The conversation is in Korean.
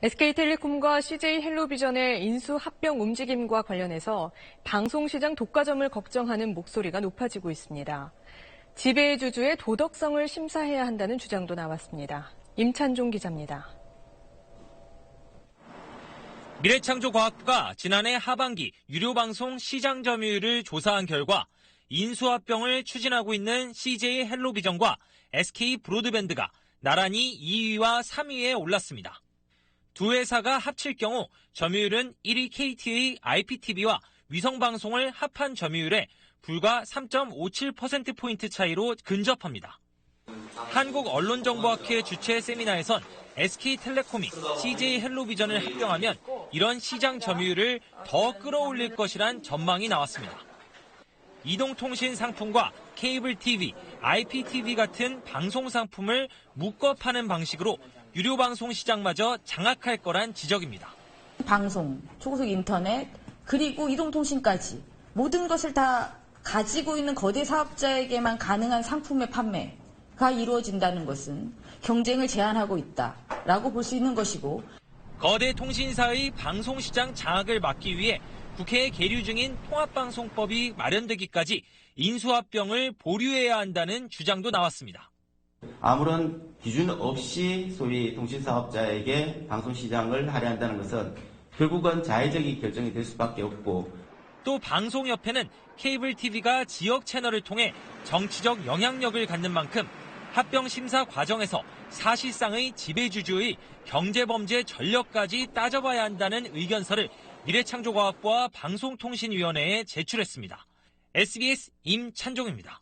SK텔레콤과 CJ헬로비전의 인수 합병 움직임과 관련해서 방송시장 독과점을 걱정하는 목소리가 높아지고 있습니다. 지배의 주주의 도덕성을 심사해야 한다는 주장도 나왔습니다. 임찬종 기자입니다. 미래창조과학부가 지난해 하반기 유료방송 시장 점유율을 조사한 결과 인수합병을 추진하고 있는 CJ 헬로비전과 SK 브로드밴드가 나란히 2위와 3위에 올랐습니다. 두 회사가 합칠 경우 점유율은 1위 KT의 IPTV와 위성방송을 합한 점유율에 불과 3.57%포인트 차이로 근접합니다. 한국언론정보학회 주최 세미나에선 SK텔레콤이 CJ 헬로비전을 합병하면 이런 시장 점유율을 더 끌어올릴 것이란 전망이 나왔습니다. 이동통신 상품과 케이블 TV, IPTV 같은 방송 상품을 묶어 파는 방식으로 유료 방송 시장마저 장악할 거란 지적입니다. 방송, 초고속 인터넷, 그리고 이동통신까지 모든 것을 다 가지고 있는 거대 사업자에게만 가능한 상품의 판매가 이루어진다는 것은 경쟁을 제한하고 있다라고 볼 수 있는 것이고 거대 통신사의 방송 시장 장악을 막기 위해 국회에 계류 중인 통합방송법이 마련되기까지 인수합병을 보류해야 한다는 주장도 나왔습니다. 아무런 기준 없이 소위 통신사업자에게 방송시장을 할애한다는 것은 결국은 자의적인 결정이 될 수밖에 없고 또 방송협회는 케이블 TV가 지역 채널을 통해 정치적 영향력을 갖는 만큼 합병 심사 과정에서 사실상의 지배주주의 경제범죄 전력까지 따져봐야 한다는 의견서를 미래창조과학부와 방송통신위원회에 제출했습니다. SBS 임찬종입니다.